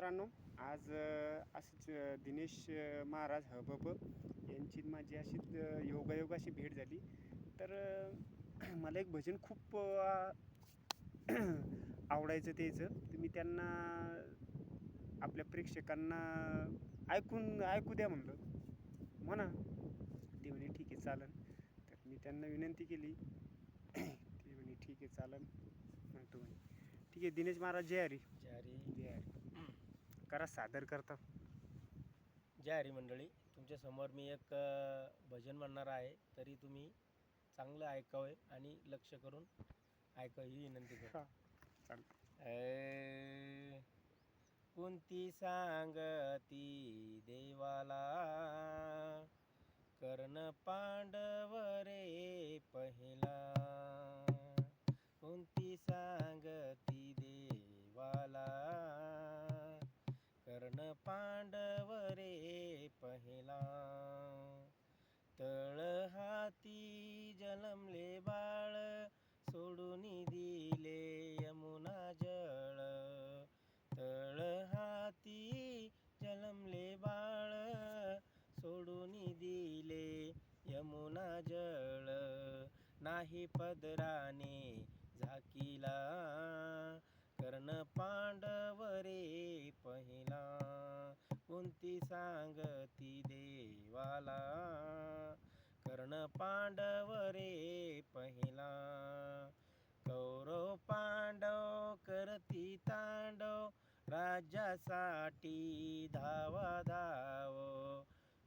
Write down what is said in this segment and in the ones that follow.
मित्रांनो आज असंच दिनेश महाराज हबब यांची माझी अशीच योगायोग अशी भेट झाली. तर मला एक भजन खूप आवडायचं त्याचं. तर मी त्यांना आपल्या प्रेक्षकांना ऐकून ऐकू द्या म्हणलं. म्हणा. ते म्हणे ठीक आहे चालन. तर मी त्यांना विनंती केली. ते म्हणे ठीक आहे चालन. म्हणतो म्हणे. ठीक आहे दिनेश महाराज जय हरी. जय हरी. जय हरी. करा सादर करता. जय हरी मंडळी. तुमच्यासमोर मी एक भजन म्हणणार आहे तरी तुम्ही चांगलं ऐकावे आणि लक्ष करून ऐकावं ही विनंती चालेल. ऐ, कोणती सांगती देवाला? कर्ण पांडवरे पहिला. कोणती सांगती पांडव पांडवरे पहिला. तळ हाती जलमले बाळ सोडून दिले यमुना जळ. तळ हाती जलमले बाळ सोडून दिले यमुना जळ. नाही पदराने झाकीला कर्ण पांडव रे विनंती सांगती देवाला. कर्ण पांडवरे पहिला. कौरव पांडव करती तांडव. राज्यासाठी धावा धाव.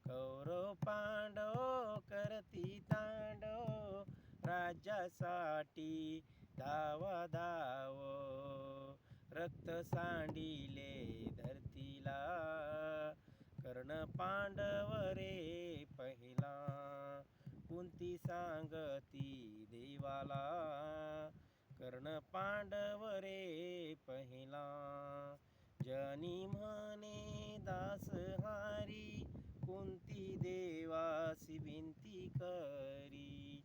कौरव पांडव करती तांडव. राज्यासाठी धावा धाव. रक्त सांडिले सांगती देवाला कर्ण पांडव रे पहिला. जनी म्हणे दास हारी कोणती देवासी विनती करी?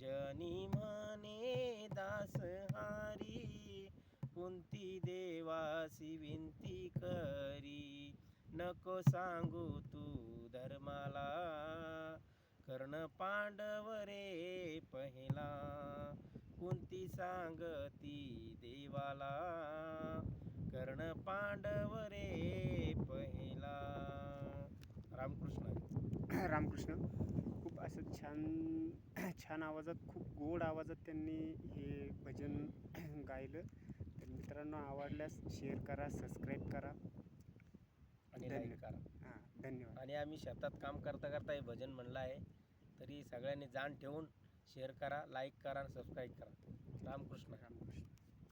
जनी म्हणे दास हारी कोणती देवासी विनती करी? नको सांगू तू धर्माला कर्ण पांडव रे पहिला कोणती सांगती देवाला. कर्ण पांडव रे पहिला. रामकृष्ण. रामकृष्ण खूप असं छान छान आवाजात खूप गोड आवाजात त्यांनी हे भजन गायलं. तर मित्रांनो आवडल्यास शेअर करा सबस्क्राईब करा आणि लाईक करा हां धन्यवाद आणि आम्ही शेतात काम करता करता हे भजन म्हणलं आहे. तरी सगळ्यांनी जाण ठेवून शेअर करा लाईक करा आणि सबस्क्राईब करा. रामकृष्ण. रामकृष्ण.